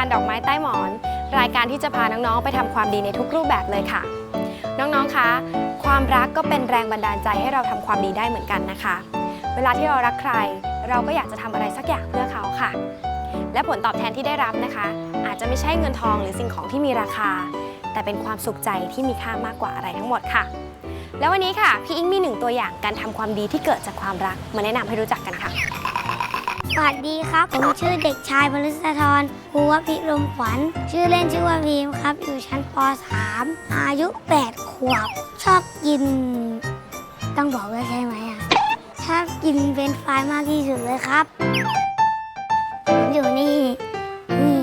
การดอกไม้ใต้หมอน รายการที่จะพาน้องๆ ไปทำความดีในทุกรูปแบบเลยค่ะ น้องๆ คะ ความรักก็เป็นแรงบันดาลใจให้เราทำความดีได้เหมือนกันนะคะ เวลาที่เรารักใคร เราก็อยากจะทำอะไรสักอย่างเพื่อเขาค่ะ และผลตอบแทนที่ได้รับนะคะ อาจจะไม่ใช่เงินทองหรือสิ่งของที่มีราคา แต่เป็นความสุขใจที่มีค่ามากกว่าอะไรทั้งหมดค่ะ แล้ววันนี้ค่ะพี่อิงมีหนึ่งตัวอย่างการทำความดีที่เกิดจากความรักมาแนะนำให้รู้จักกันค่ะ สวัสดีครับ ผมชื่อเด็กชายบริษธรภูวพิรมขวัญ ชื่อเล่นชื่อว่าพีมครับ อยู่ชั้นป .3 อายุ 8 ขวบ ชอบกิน ต้องบอกว่าใช่ไหมอะ ชอบกินเฟรนฟรายมากที่สุดเลยครับ อยู่นี่ นี่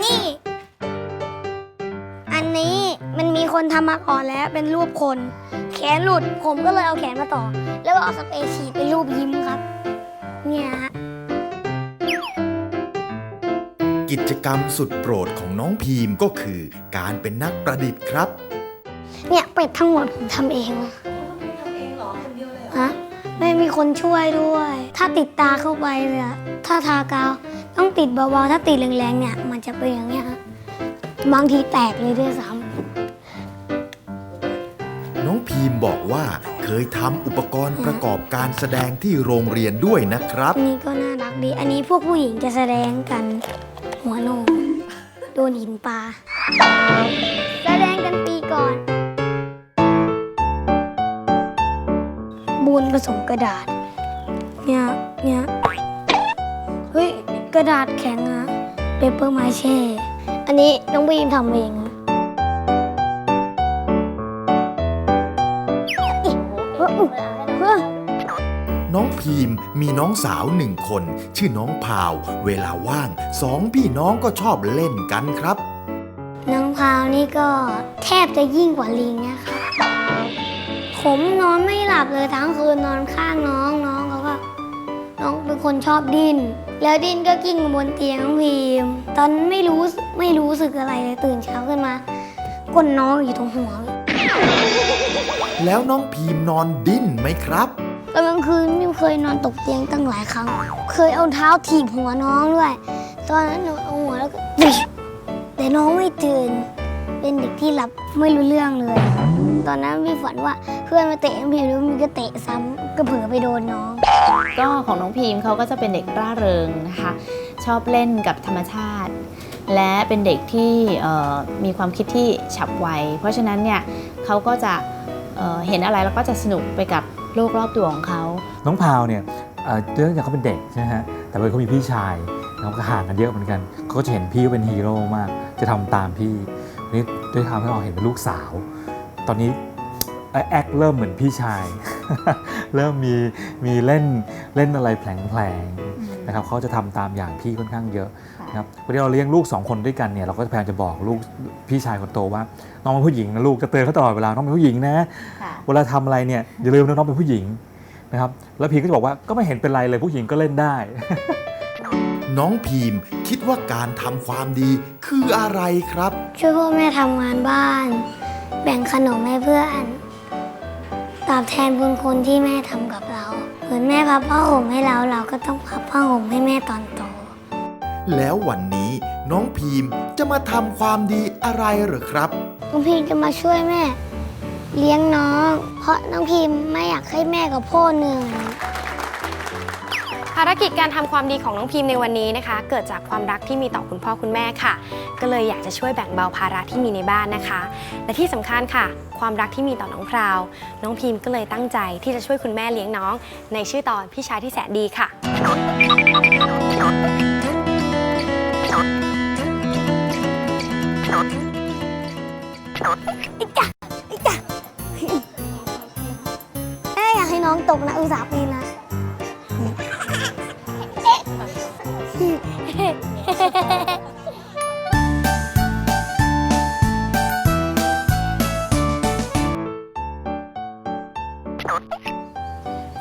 นี่ อันนี้มันมีคนทำมาก่อนแล้วเป็นรูปคน ขนหลุด ผมก็เลยเอาแขนมาต่อ แล้วก็เอาสเปรย์ฉีดเป็นรูปยิ้มครับ เนี่ยฮะกิจกรรมสุดโปรดของน้องพีมก็คือการเป็นนักประดิษฐ์ครับ เนี่ยเป็ดทั้งหมดผมทำเองฮะไม่มีคนช่วยด้วย ถ้าติดตาเข้าไปเนี่ยถ้าทากาวต้องติดเบาๆถ้าติดแรงๆเนี่ย มันจะเป็นอย่างเงี้ยฮะบางทีแตกเลยด้วยซ้น้อง พีมบอกว่าเคยทำอุปกรณ์ประกอบการแสดงที่โรงเรียนด้วยนะครับ อันนี้ก็น่ารักดี อันนี้พวกผู้หญิงจะแสดงกัน หัวโนมโดนหินปลาแสดงกันปีก่อน บูนผสมกระดาษ เนี่ยเนี่ยเฮ้ย กระดาษแข็งอะเปเปอร์ไมเช่ อันนี้น้องบีมทำเอง เฮ้ยเฮ้ยน้องพีมมีน้องสาวหนึ่งคน ชื่อน้องพาว เวลาว่างสองพี่น้องก็ชอบเล่นกันครับ น้องพาวนี่ก็แทบจะยิ่งกว่าลิงเนี่ยค่ะผมนอนไม่หลับเลยทั้งคืนนอนข้างน้องน้องเขาก็น้องเป็นคนชอบดิ้น แล้วดิ้นก็กิ้งบนเตียงน้องพิมพ์ตอนไม่รู้ไม่รู้สึกอะไรเลยตื่นเช้าขึ้นมาก้นน้องอยู่ตรงหัว แล้วน้องพีมนอนดิ้นไหมครับตอนกลางคืนมิวเคยนอนตกเตียงตั้งหลายครั้ง เคยเอาเท้าถีบหัวน้องด้วย ตอนนั้นหนูเอาหัวแล้วก็ดิแต่น้องไม่ตื่น เป็นเด็กที่หลับไม่รู้เรื่องเลย ตอนนั้นมีฝันว่าเพื่อนมาเตะน้องพิมแล้วมีก็เตะซ้ำก็เผลอไปโดนน้อง ก็ของน้องพีมเขาก็จะเป็นเด็กร่าเริงนะคะ ชอบเล่นกับธรรมชาติ และเป็นเด็กที่เอ่อมีความคิดที่ฉับไว เพราะฉะนั้นเนี่ยเขาก็จะ เเห็นอะไรแล้วก็จะสนุกไปกับโลกรอบตัวของเขา น้องพาวเนี่ยเอ่อเนื่องจากเขาเป็นเด็กใช่ไหมฮะแต่ว่าเขามีพี่ชายเขาก็ห่างกันเยอะเหมือนกันเขาก็จะเห็นพี่ว่าเป็นฮีโร่มาก จะทำตามพี่นี่ด้วยทำให้เราเห็นเป็นลูกสาว ตอนนี้แอคเริ่มเหมือนพี่ชาย เริ่มมีมีเล่นเล่นอะไรแผลงๆนะครับเขาจะทำตามอย่างพี่ค่อนข้างเยอะนะครับวันนี้เราเลี้ยงลูกสองคนด้วยกันเนี่ยเราก็พยายามจะบอกลูกพี่ชายคนโตว่า น้องเป็นผู้หญิงนะลูกจะเตือนเขาตลอดเวลาน้องเป็นผู้หญิงนะเวลาทำอะไรเนี่ยอย่าลืมนะน้องเป็นผู้หญิงนะครับแล้วพีก็จะบอกว่าก็ไม่เห็นเป็นไรเลยผู้หญิงก็เล่นได้ น้องพีมคิดว่าการทำความดีคืออะไรครับ ช่วยพ่อแม่ทำงานบ้าน แบ่งขนมให้เพื่อน ตอบแทนบุญคุณที่แม่ทำกับเรา เหมือนแม่พับผ้าห่มให้เรา เราก็ต้องพับผ้าห่มให้แม่ตอนโต แล้ววันนี้น้องพีมจะมาทำความดีอะไรเหรอครับ น้องพิมจะมาช่วยแม่ เลี้ยงน้อง เพราะน้องพิมไม่อยากให้แม่กับพ่อเหนื่อยภารกิจการทำความดีของน้องพิมในวันนี้นะคะ เกิดจากความรักที่มีต่อคุณพ่อคุณแม่ค่ะ ก็เลยอยากจะช่วยแบ่งเบาภาระที่มีในบ้านนะคะ และที่สำคัญค่ะ ความรักที่มีต่อน้องพราว น้องพิมก็เลยตั้งใจที่จะช่วยคุณแม่เลี้ยงน้อง ในชื่อตอนพี่ชายที่แสนดีค่ะะแม่อยากให้น้องตกนะอุตส่าห์ปีนนะ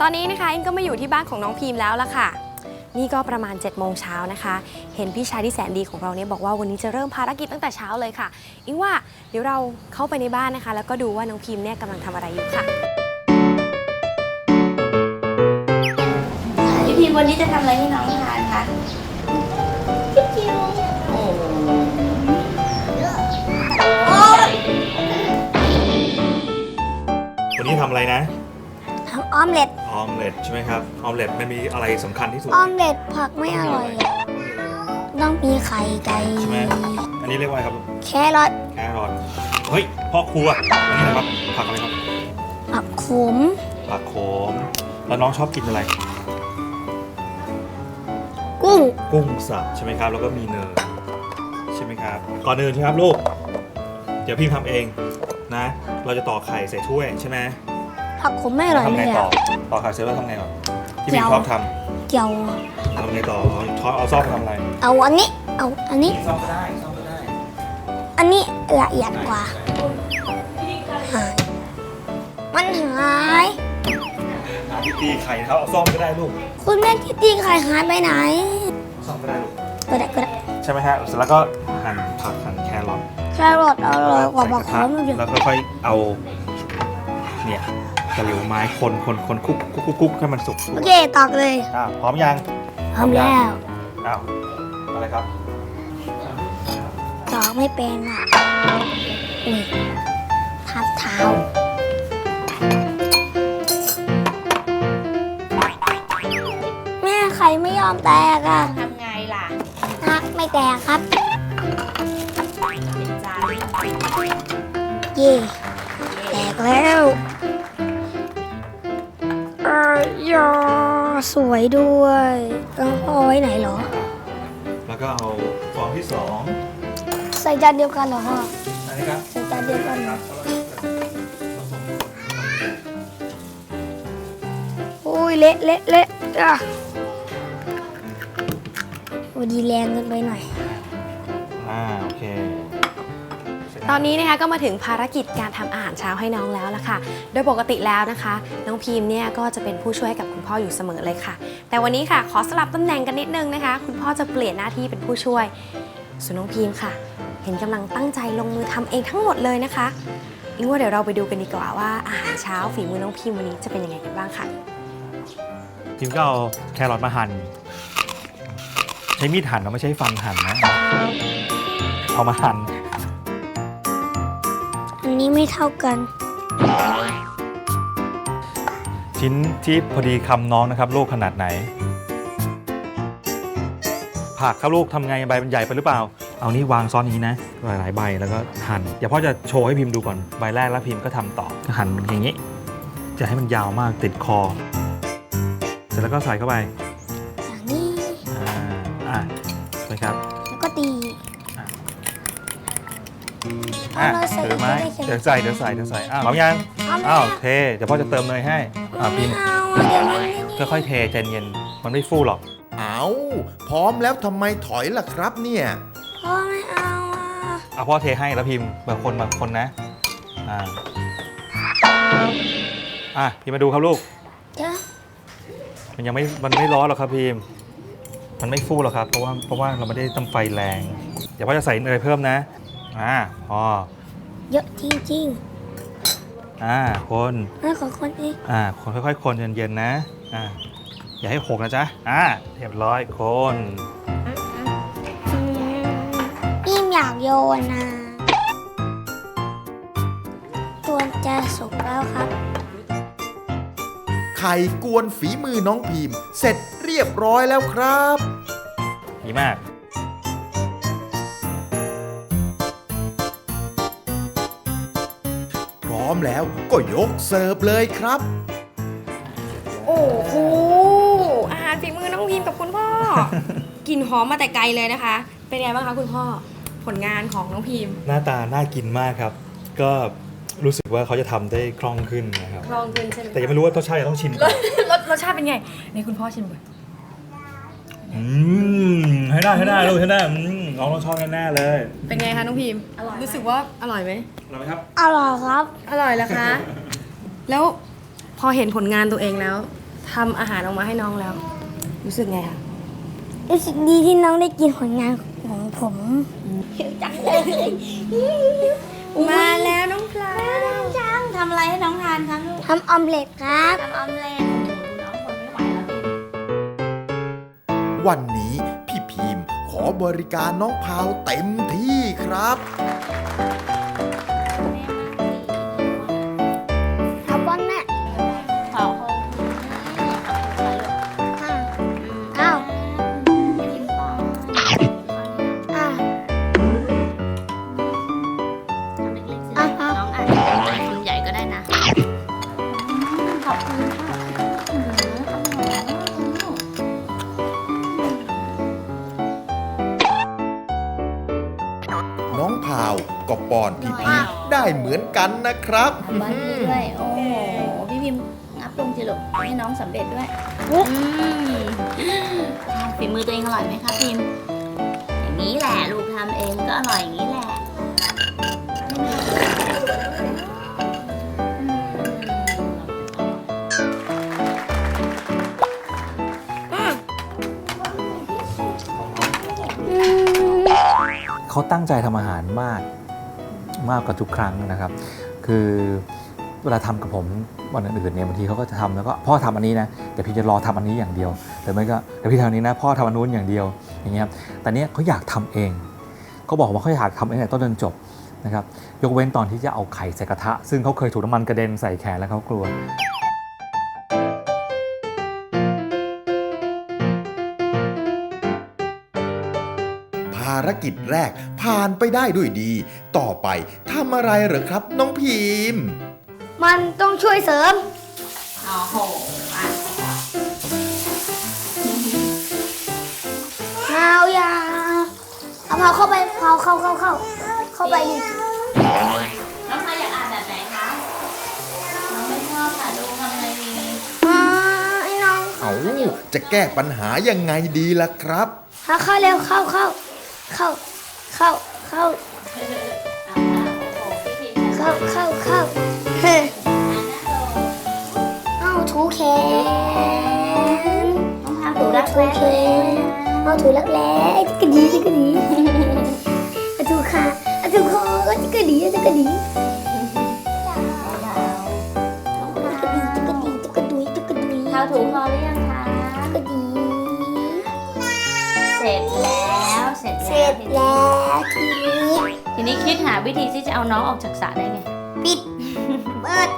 ตอนนี้นะคะอิงก็มาอยู่ที่บ้านของน้องพิมแล้วล่ะค่ะ นี่ก็ประมาณ7จ็ดโมงเช้านะคะ เห็นพี่ชายที่แสนดีของเราเนี่ยบอกว่าวันนี้จะเริ่มภารกิจตั้งแต่เช้าเลยค่ะอิงว่า เดี๋ยวเราเข้าไปในบ้านนะคะ แล้วก็ดูว่าน้องพิมเนี่ยกำลังทำอะไรอยู่ค่ะ พี่พีวันนี้จะทำอะไรให้น้องทานคะวันนี้ทำอะไรนะ ทำออมเล็ตออมเล็ตใช่ไหมครับ ออมเล็ตมันมีอะไรสำคัญที่สุด ออมเล็ตผักไม่อร่อยอะ ต้องมีไข่ไก่ใช่ไหมอันนี้เรียกว่าอะไรครับแครอทแครอทเฮ้ยพ่อครัวอันนี้นะครับผักอะไรครับผักขมผักโขมแล้วน้องชอบกินอะไร กุ้งกุ้งสับใช่ไหมครับ แล้วก็มีเนยใช่ไหมครับก่อนอื่นใช่ไหมครับลูก เดี๋ยวพี่ทำเองนะ เราจะต่อไข่ใส่ถ้วยใช่ไหมผักขมไม่อร่อยทำเลไงยต่ออะ ต่อไข่เสร็จแล้วทำไงก่อนที่เจีพี่ยว ชอบทเกี่ยวำทำ ไงต่อเอาช้อนเอาซ่อมไปทำอะไรเอาอันนี้ เอาอันนี้ ซ่อมก็ได้ซ่อมก็ได้อันนี้ละเอียดกว่าหายมันหาย หาที่ตีไข่นะครับเอาซ่อมก็ได้ลูกคุณแม่ที่ตีไข่หายไปไหนซ่อมก็ได้ลูกก็ได้ก็ได้ใช่ไหมฮะเสร็จแล้วก็หั่นผักหั่นแครอทแครอทอร่อยกว่าผักขมอีกแล้วค่อยๆเอาเนี่ยตะหลิวไม้คนคนคนคุกคุกคุกคุกให้มันสุกโอเคตอกเลยอ้าวพร้อมยัง ทำแล้ว อ้าวอะไรครับ ตอกไม่เป็นอะอุ้ยทับเท้า แม่ไข่ไม่ยอมแตกอะทำไงล่ะทักไม่แตกครับ เป็นจานเย่แตกแล้วเออยอ สวยด้วยต้องเอาไว้ไหนเหรอ แล้วก็เอาฟองที่สองใส่จานเดียวกันเหรอพ่ออันนี้ครับใส่จานเดียวกันเหรออุ้ยเละเละเละอะโอ้ดีแรงเกินไปหน่อย อ่าโอเคเสร็จ ตอนนี้นะคะก็มาถึงภารกิจการทำอาหารเช้าให้น้องแล้วละค่ะ โดยปกติแล้วนะคะ น้องพีมเนี่ยก็จะเป็นผู้ช่วยกับคุณพ่ออยู่เสมอเลยค่ะ แต่วันนี้ค่ะขอสลับตำแหน่งกันนิดนึงนะคะ คุณพ่อจะเปลี่ยนหน้าที่เป็นผู้ช่วย ส่วนน้องพีมค่ะ เห็นกำลังตั้งใจลงมือทำเองทั้งหมดเลยนะคะอิงว่าเดี๋ยวเราไปดูกันดีกว่าว่าอาหารเช้าฝีมือน้องพีมวันนี้จะเป็นยังไงกันบ้างค่ะพิมก็เอาแครอทมาหั่นใช้มีดหั่นเราไม่ใช้ฟันหั่นนะเอามาหั่น นี้ไม่เท่ากัน ชิ้นที่พอดีคำน้องนะครับ ลูกขนาดไหน ผักครับลูกทำไงใบมันใหญ่ไปหรือเปล่า เอานี่วางซ้อนนี้นะ หลายๆใบแล้วก็หั่นเดี๋ยวพ่อจะโชว์ให้พิมพ์ดูก่อนใบแรกแล้วพิมพ์ก็ทำต่อหั่นอย่างนี้ จะให้มันยาวมากติดคอ เสร็จแล้วก็ใส่เข้าไป อะเอาเลยใส่ถือไม้ใส่เดี๋ยวใส่เดี๋ยวใส่เดี๋ยวใส่อ้าวพร้อมยังเอาไหมอ้าวอะเทเดี๋ยวพ่อจะเติมเนยให้อ่าพิมพ์ไม่เอาอะเดี๋ยวมันนี่ค่อยๆเทใจเย็นมันไม่ฟูหรอกเอาพร้อมแล้วทำไมถอยล่ะครับเนี่ย พ่อไม่เอาอะเอาพ่อเทให้แล้วพิมพ์บางคนบางคนนะอ่าอะพิมพ์มาดูครับลูก เดี๋ยวมันยังไม่ มันไม่ร้อนหรอกครับพิมพ์มันไม่ฟูหรอกครับ เพราะว่า เพราะว่าเราไม่ได้ต้องไฟแรง เดี๋ยวพ่อจะใส่เนยเพิ่มนะ อ่าพอ เยอะจริงอ่าคนๆนั่นขอคนเองอ่าคนค่อยๆ คนเย็นๆนะอ่าอย่าให้หกนะจ๊ะอ่าเรียบร้อยคนพี่อยากโยนนะตัวจะสุกแล้วครับ ไข่กวนฝีมือน้องพิมพ์ เสร็จเรียบร้อยแล้วครับ ดีมาก ร้อมแล้วก็ยกเสิร์ฟเลยครับ โอ้โหอาหารฝีมือน้องพิมกับคุณพ่อ กลิ่นหอมมาแต่ไกลเลยนะคะ เป็นไงบ้างคะคุณพ่อผลงานของน้องพิมหน้าตาน่ากินมากครับ ก็รู้สึกว่าเขาจะทำได้คล่องขึ้นนะครับ คลองขึ้นใช่ไหมแต่ยังไม่รู้ว่ารสชาติต้องชิมก่อน รสรสชาติเป็นไงในคุณพ่อชิมก่อน อืมให้ได้ให้ได้ลูกให้ได้อืมน้องต้องชอบแน่ๆเลยเป็นไงคะน้องพิมอร่อยรู้สึกว่าอร่อยไหมอร่อยไหมครับอร่อยครับ อร่อยแล้วคะ แล้วพอเห็นผลงานตัวเองแล้วทำอาหารออกมาให้น้องแล้ว รู้สึกไงคะ รู้สึกดีที่น้องได้กินผลงานของผมมาแล้วน้องพลาจังทำอะไรให้น้องทานครับลูกทำออมเล็ตครับ ทำออมเล็ต วันนี้พี่พีมขอบริการน้องพาวเต็มที่ครับ กันนะครับบ้านพี่ด้วย โอ้โห พี่พิมพ์งับลงจิลูกให้น้องสำเร็จด้วยอืมฝีมือตัวเองอร่อยไหมคะพิมพ์อย่างนี้แหละลูกทำเองก็อร่อยอย่างนี้แหละอืมเขาตั้งใจทำอาหารมาก มากกว่าทุกครั้งนะครับ คือเวลาทำกับผมวันอื่นๆเนี่ยบางทีเขาก็จะทำแล้วก็พ่อทำอันนี้นะแต่พี่จะรอทำอันนี้อย่างเดียวหรือไม่ก็เดี๋ยวพี่ทำอันนี้นะพ่อทำอันนู้นอย่างเดียวอย่างเงี้ยแต่เนี้ยเขาอยากทำเองเขาบอกว่าเขาอยากทำเองแต่ต้นจนจบนะครับยกเว้นตอนที่จะเอาไข่ใส่กระทะ ซึ่งเขาเคยถูกน้ำมันกระเด็นใส่แขนแล้วเขากลัวารกิจแรกผ่านไปได้ด้วยดี ต่อไปทำอะไรเหรอครับ น้องพีมมันต้องช่วยเสริม โอ้โหอะเมาอย่าเอาเผาเข้าไปเผาเข้าเข้าเข้าเข้าไปนี่น้องพายอยากอ่านแบบไหนคะ น้องไม่ชอบค่ะดูทำไงดีอ่าไอ้น้องเอาจะแก้ปัญหายังไงดีล่ะครับเข้าเข้าเร็วเข้าเข้า เข้า เข้า เข้า เข้า เข้า เข้าเฮ้ยเอาถูแขนน้องพายถูรักถูแร้แขนเอาถูรักแร้จิกกะดีจิกกะดีเอาถูขาเอาถูคอจิกกะดีจิกกะดีจิกกะดีจิกกะดีจิกกะดีจิกกะดีเท้าถูคอหรือยัง ร็จเสร็จแล้วทีนี้ทีนี้คิดหาวิธีที่จะเอาน้องออกจากสระได้ไง ปิดเปิด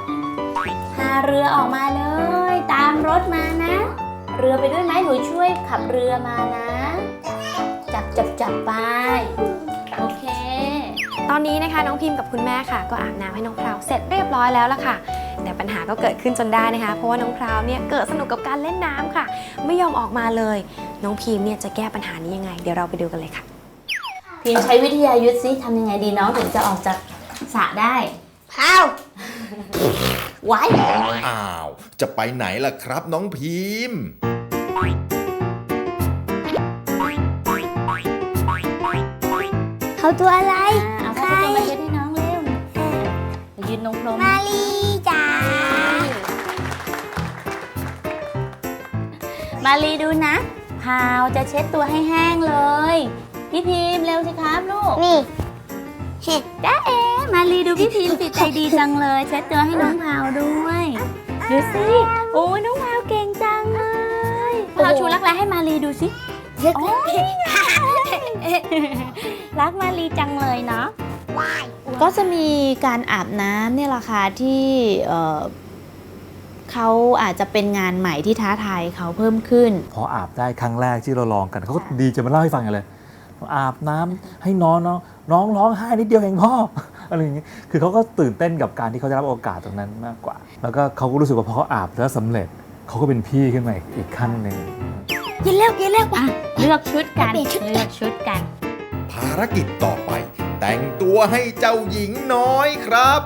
พาเรือออกมาเลย ตามรถมานะ เรือไปด้วยไหมหนูช่วยขับเรือมานะ จับจับจับไปโอเค ตอนนี้นะคะน้องพิมพ์กับคุณแม่ค่ะ ก็อาบน้ำให้น้องพราวเสร็จเรียบร้อยแล้วล่ะค่ะ แต่ปัญหาก็เกิดขึ้นจนได้นะคะ เพราะว่าน้องพราวเนี่ยเกิดสนุกกับการเล่นน้ำค่ะ ไม่ยอมออกมาเลย น้องพิมพ์เนี่ยจะแก้ปัญหานี้ยังไง เดี๋ยวเราไปดูกันเลยค่ะ พิมพ์ใช้วิทยายุทธซิทำยังไงดีน้องถึงจะออกจากสระได้เผาไว้อ้าว จะไปไหนล่ะครับน้องพีมเขาตัวอะไร เอาผ้าเช็ดตัวมาเช็ดให้น้องเร็วไปยืนนงพรมมาลีจ๋ามาลีดูนะพาวจะเช็ดตัวให้แห้งเลย พี่พิมพ์เร็วสิครับลูกนี่เห็ดจ้าเอ๋มาลีดูพี่พิมพ์สิใจดีจังเลยเช็ดตัวให้น้องพาวด้วย ดูสิโอ้ยน้องพาวเก่งจังเลยพาวชูรักแร้ให้มาลีดูสิเล็กโอ้ยรักมาลีจังเลยเนาะก็จะมีการอาบน้ำเนี่ยแหละค่ะที่เอ่อเขาอาจจะเป็นงานใหม่ที่ท้าทายเขาเพิ่มขึ้น พออาบได้ครั้งแรกที่เราลองกันเขาก็ดีจะมาเล่าให้ฟังกันเลย อาบน้ำให้น้องน้องน้องร้องไห้นิดเดียวเองพ่ออะไรอย่างนี้คือเขาก็ตื่นเต้นกับการที่เขาจะรับโอกาสตรงนั้นมากกว่า แล้วก็เขาก็รู้สึกว่าพอเขาอาบแล้วสำเร็จเขาก็เป็นพี่ขึ้นมาอีกอีกขั้นหนึ่งกินแล้วกินแล้วอะเลือกชุดกันเปลี่ยนชุดเลือกชุดกัน ภารกิจต่อไป แต่งตัวให้เจ้าหญิงน้อยครับ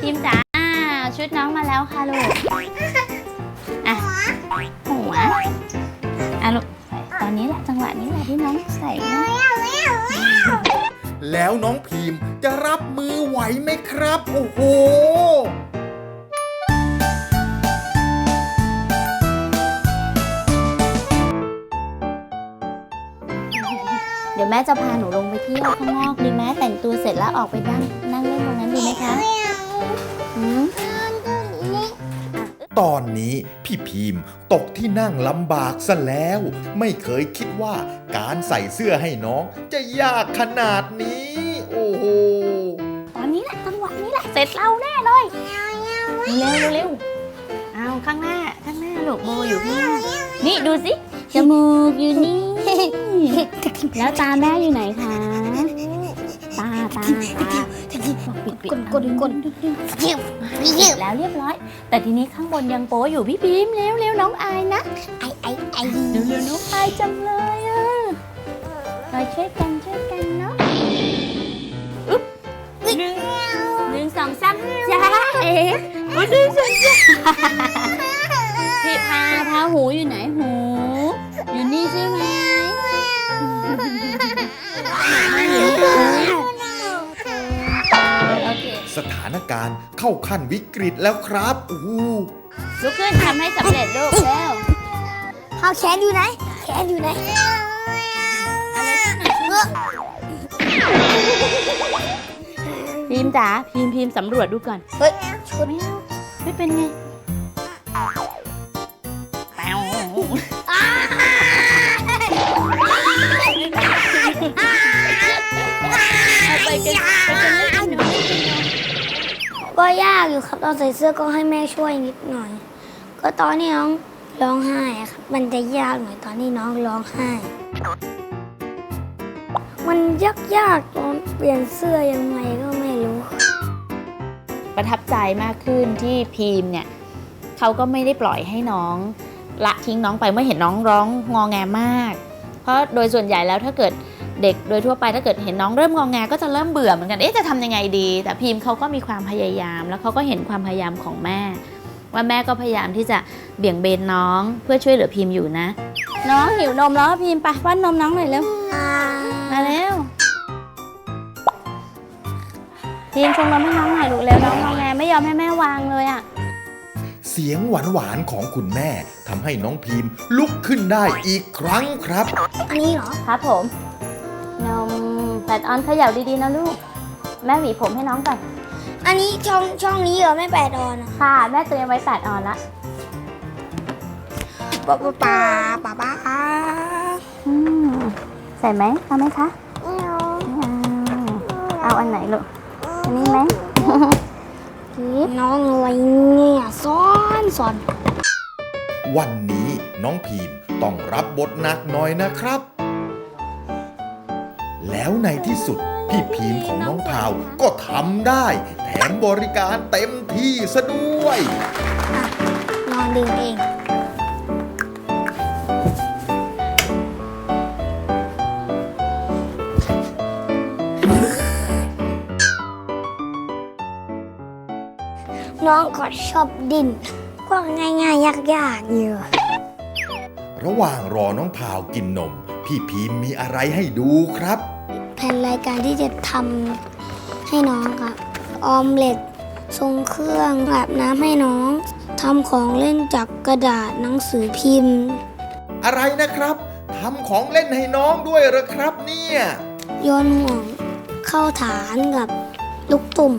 ทีมจ๋าชุดน้องมาแล้วค่ะลูกอะหัวอะลูกใส่ต อนนี้แหละจังหวะนี้แหละที่น้องใส่นะแล้วน้องพีมจะรับมือไหวไหมครับ โอ้โหเดี๋ยวแม่จะพาหนูลงไปเที่ยวข้างนอกดีไหมแต่งตัวเสร็จแล้วออกไปนั่งนั่งเล่นตรงนั้นดีไหมคะหืม ตอนนี้พี่พีมตกที่นั่งลำบากซะแล้ว ไม่เคยคิดว่าการใส่เสื้อให้น้อง จะยากขนาดนี้ โอ้โห ตอนนี้แหละจังหวะนี้แหละเสร็จเราแน่เลย เร็วเร็วเร็วเอาข้างหน้าข้างหน้าลูกโบอยู่ข้างหน้านี่ดูสิจมูกอยู่นี่ แล้วตาแม่อยู่ไหนคะ ตาตาตา ปิดปิดกดกดกดเยี่ยมเสร็จแล้วเรียบร้อย แต่ทีนี้ข้างบนยังโป๊อยู่พี่พิมพ์เร็วเร็วน้องอายนะไอไอไอเร็วเร็วน้องอายจังเลยอะมาช่วยกันช่วยกันเนาะอึ๊บหนึ่งหนึ่งสองสามจ้าเอ๋อุ๊ยหนึ่งสองสามพี่พาพาหูอยู่ไหนหู อยู่นี่ใช่ไหมโอเค สถานการณ์เข้าขั้นวิกฤตแล้วครับอู้หูลุกขึ้นทำให้สำเร็จลูกเร็วเอาแขนอยู่ไหน แขนอยู่ไหนอะไรสักหน่อยสิพิมพ์จ๋าพิมพ์พิมพ์สำรวจดูก่อน เฮ้ยชนไม่เอาไม่เป็นไง ก็ยากอยู่ครับตอนใส่เสื้อก็ให้แม่ช่วยนิดหน่อย ก็ตอนที่น้องร้องไห้อะครับ มันจะยากหน่อยตอนที่น้องร้องไห้ มันยากยากตอนเปลี่ยนเสื้อยังไงก็ไม่รู้ ประทับใจมากขึ้นที่พีมเนี่ยเขาก็ไม่ได้ปล่อยให้น้อง ละทิ้งน้องไปเมื่อเห็นน้องร้องงอแงมาก เพราะโดยส่วนใหญ่แล้วถ้าเกิด ด็กโดยทั่วไปถ้าเกิดเห็นน้องเริ่มงอแงก็จะเริ่มเบื่อเหมือนกัน เอ๊ะจะทำยังไงดี แต่พีมเขาก็มีความพยายาม แล้วเขาก็เห็นความพยายามของแม่ ว่าแม่ก็พยายามที่จะเบี่ยงเบนน้องเพื่อช่วยเหลือพีมอยู่นะ น้องหิวนมแล้วพีมไปป้อนนมน้องหน่อยเร็วมาเร็วพีมชงนมให้น้องหน่อยลูกเร็วน้องงอแงไม่ยอมให้แม่วางเลยอะเสียงหวานๆของคุณแม่ทำให้น้องพีมลุกขึ้นได้อีกครั้งครับ อันนี้เหรอ ครับผม นมแปดออนเขย่าดีๆนะลูก แม่หวีผมให้น้องก่อน อันนี้ช่องช่องนี้เหรอไม่แปดออนอะค่ะ แม่เตรียมไว้แปดออนละป้าป้าป้าป้าป้าอืมใส่ไหมเอาไหมคะไม่เอาไม่เอาเอาอันไหนลูก อันนี้ไหมน้องอะไรเนี่ยซ้อนซ้อนวันนี้น้องพีมต้องรับบทหนักหน่อยนะครับ แล้วในที่สุด พี่พีมของน้องพาวก็ทำได้ แถมบริการเต็มที่ซะด้วยนอนดื่มเอง น้องก็ชอบดินก็ง่ายๆยากๆอยู่ ระหว่างรอน้องพาวกินนม พี่พีมมีอะไรให้ดูครับแผนรายการที่จะทำให้น้องครับออมเล็ตทรงเครื่องอาบน้ำให้น้องทำของเล่นจากกระดาษหนังสือพิมพ์ อะไรนะครับทำของเล่นให้น้องด้วยเหรอครับเนี่ยโยนห่วงเข้าฐานกับลูกตุ่ม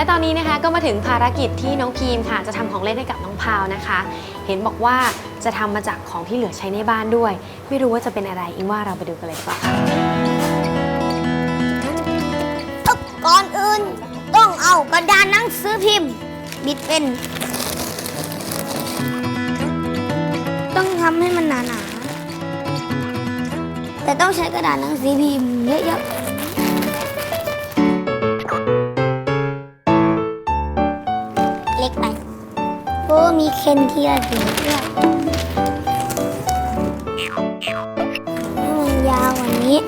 และตอนนี้นะคะก็มาถึงภารกิจที่น้องพีมค่ะ จะทำของเล่นให้กับน้องพาวนะคะ เห็นบอกว่าจะทำมาจากของที่เหลือใช้ในบ้านด้วย ไม่รู้ว่าจะเป็นอะไรอิงว่าเราไปดูกันเลยดีกว่าค่ะก่อนอื่นต้องเอากระดานหนังสือพิมพ์ บิดเป็น ต้องทำให้มันหนาๆแต่ต้องใช้กระดาษหนังสือพิมพ์เยอะๆ มีเคนทีละสีด้วยให้มันยาวกว่านี้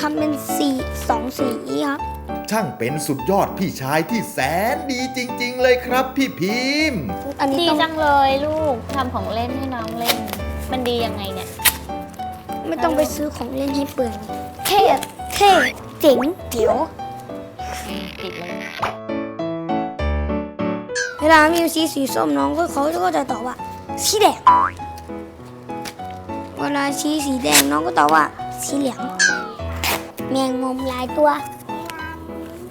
ทำเป็นสีสองสีครับ ช่างเป็นสุดยอดพี่ชายที่แสนดีจริง ๆ เลยครับพี่พิมพ์อันนี้ดีต้องจังเลยลูกทำของเล่นให้น้องเล่น มันดียังไงเนี่ย ไม่ต้องไปซื้อของเล่นให้เปลืองเท่เท่เจ๋งเดี๋ยว ติดเลยเวลามีสีสีส้มน้องก็เขาก็จะตอบว่า สีแดง เวลาชี้สีแดงน้องก็ตอบว่า สีเหลือง แมงมุมหลายตัว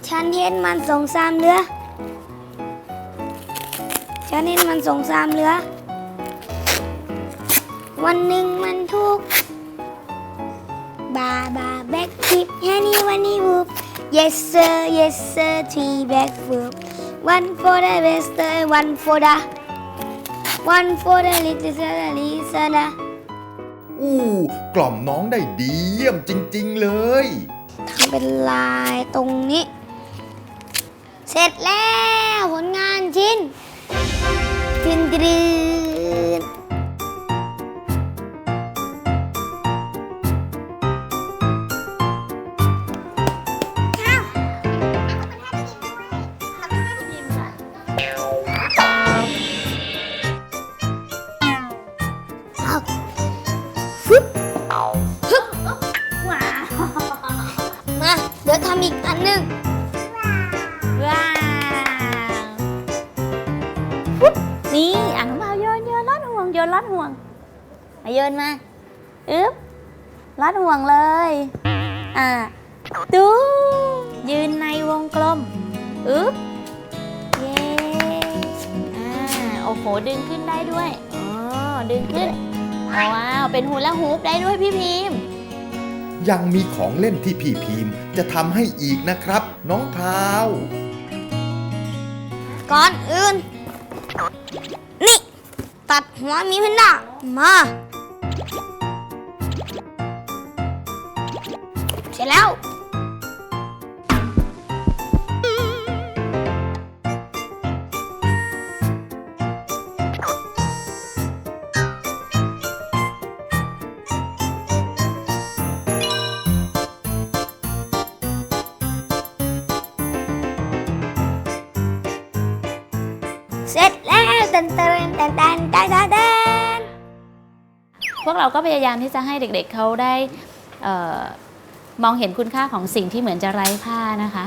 ฉันเห็นมันส่งสามเรือ ฉันเห็นมันส่งสามเรือ วันหนึ่งมันทุกบาบาแบกทิปแฮนี่วันนี้วูบ yes sir yes sir three back flip one for the western one for the one for the little listener อู้ กล่อมน้องได้ดีเยี่ยมจริง ๆ เลย เป็นลายตรงนี้ เสร็จแล้วผลงานชิ้น ชิ้นดี โยนมาอึ๊บลอดห่วงเลย อ่าดูยืนในวงกลมอึ๊บเย้อ่าโอ้โหดึงขึ้นได้ด้วยอ๋อดึงขึ้นว้าวเป็นฮูลาฮูปได้ด้วยพี่พิมพ์ยังมีของเล่นที่พี่พิมพ์จะทำให้อีกนะครับ น้องพราวก่อนอื่น นี่ ตัดหัวหมีแพนด้ามา ร็จแล้ว เสร็จแล้วเต้นเต้นเต้นเต้นเต้นเต้นต้นพวกเราก็พยายามที่จะให้เด็กๆเขาได้ มองเห็นคุณค่าของสิ่งที่เหมือนจะไร้ค่านะคะ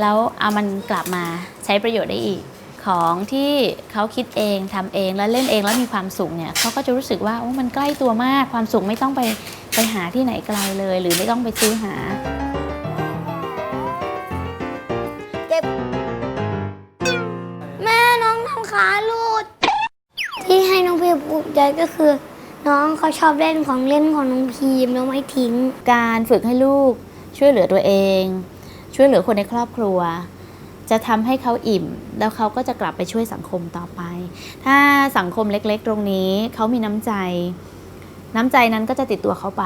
แล้วเอามันกลับมาใช้ประโยชน์ได้อีก ของที่เขาคิดเองทำเองแล้วเล่นเองแล้วมีความสุขเนี่ยเขาก็จะรู้สึกว่าโอ้มันใกล้ตัวมากความสุขไม่ต้องไปไปหาที่ไหนไกลเลย หรือไม่ต้องไปซื้อหาแม่น้องทำขาหลุดที่ให้น้องพีมภูมิใจก็คือ น้องเขาชอบเล่นของเล่นของน้องพีมแล้วไม่ทิ้ง การฝึกให้ลูกช่วยเหลือตัวเอง ช่วยเหลือคนในครอบครัว จะทำให้เขาอิ่ม แล้วเขาก็จะกลับไปช่วยสังคมต่อไป ถ้าสังคมเล็กๆ ตรงนี้เขามีน้ำใจ น้ำใจนั้นก็จะติดตัวเขาไป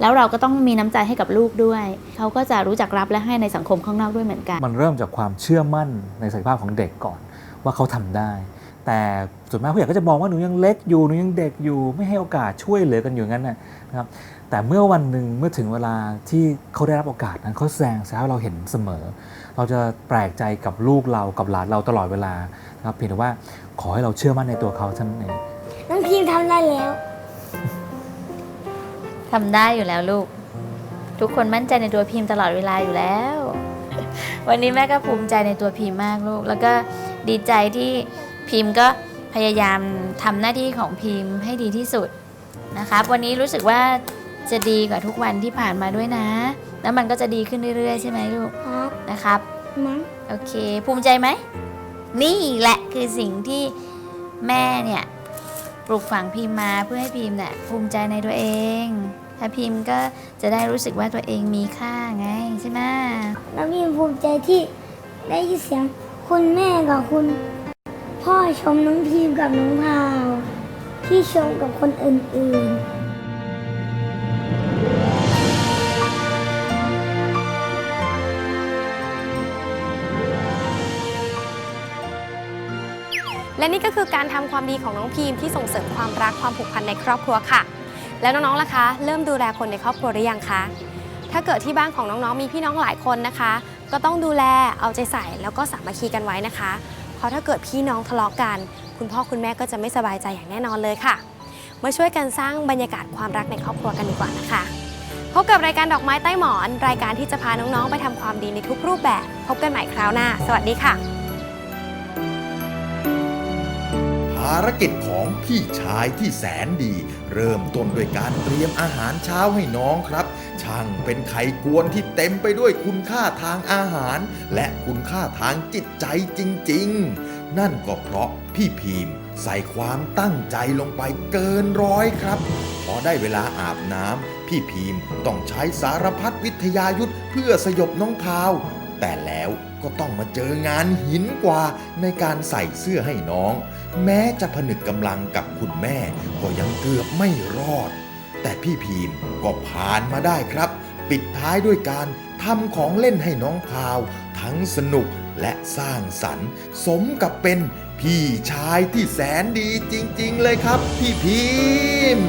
แล้วเราก็ต้องมีน้ำใจให้กับลูกด้วย เขาก็จะรู้จักรับและให้ในสังคมข้างนอกด้วยเหมือนกัน มันเริ่มจากความเชื่อมั่นในศักยภาพของเด็กก่อน ว่าเขาทำได้ แต่ ส่วนมากผู้ใหญ่ก็จะมองว่าหนูยังเล็กอยู่หนูยังเด็กอยู่ไม่ให้โอกาสช่วยเหลือกันอยู่งั้นนะนะครับแต่เมื่อวันหนึ่งเมื่อถึงเวลาที่เขาได้รับโอกาสนั้นเขาแสดงแสดงให้เราเห็นเสมอ เราจะแปลกใจกับลูกเรากับหลานเราตลอดเวลานะครับเพียงแต่ว่าขอให้เราเชื่อมั่นในตัวเขาเท่านั้นเองน้องพีมทำได้แล้วทำได้อยู่แล้วลูก ทุกคนมั่นใจในตัวพิมพ์ตลอดเวลาอยู่แล้ว วันนี้แม่ก็ภูมิใจในตัวพิมพ์มากลูก แล้วก็ดีใจที่พิมพ์ก็ พยายามทำหน้าที่ของพิมพ์ให้ดีที่สุดนะครับ วันนี้รู้สึกว่าจะดีกว่าทุกวันที่ผ่านมาด้วยนะ แล้วมันก็จะดีขึ้นเรื่อยๆ ใช่ไหมลูกครับนะครับมั้งโอเค ภูมิใจไหม นี่แหละคือสิ่งที่แม่เนี่ยปลูกฝังพิมพ์มาเพื่อให้พิมพ์เนี่ยภูมิใจในตัวเอง ถ้าพิมพ์ก็จะได้รู้สึกว่าตัวเองมีค่าไงใช่ไหมน้องพีมภูมิใจที่ได้ยินเสียงคุณแม่กับคุณ พ่อชมน้องพีมกับน้องพาว ที่ชมกับคนอื่นๆและนี่ก็คือการทำความดีของน้องพีมที่ส่งเสริมความรักความผูกพันในครอบครัวค่ะ แล้วน้องๆล่ะคะ เริ่มดูแลคนในครอบครัวหรือยังคะถ้าเกิดที่บ้านของน้องๆมีพี่น้องหลายคนนะคะ ก็ต้องดูแลเอาใจใส่แล้วก็สามัคคีกันไว้นะคะ เพราะถ้าเกิดพี่น้องทะเลาะกัน คุณพ่อคุณแม่ก็จะไม่สบายใจอย่างแน่นอนเลยค่ะ มาช่วยกันสร้างบรรยากาศความรักในครอบครัวกันดีกว่านะคะพบกับรายการดอกไม้ใต้หมอน รายการที่จะพาน้องๆ ไปทำความดีในทุกรูปแบบ พบกันใหม่คราวหน้า สวัสดีค่ะ ภารกิจของพี่ชายที่แสนดี เริ่มต้นด้วยการเตรียมอาหารเช้าให้น้องครับ ช่างเป็นไข่กวนที่เต็มไปด้วยคุณค่าทางอาหาร และคุณค่าทางจิตใจจริง ๆ นั่นก็เพราะพี่พีมใส่ความตั้งใจลงไปเกินร้อยครับ พอได้เวลาอาบน้ำพี่พีมต้องใช้สารพัดวิทยายุทธเพื่อสยบน้องพาว แต่แล้วก็ต้องมาเจองานหินกว่าในการใส่เสื้อให้น้อง แม้จะผนึกกำลังกับคุณแม่ ก็ยังเกือบไม่รอด แต่พี่พีมก็ผ่านมาได้ครับ ปิดท้ายด้วยการทำของเล่นให้น้องพาว ทั้งสนุกและสร้างสรรค์ สมกับเป็นพี่ชายที่แสนดีจริง ๆ เลยครับ พี่พีม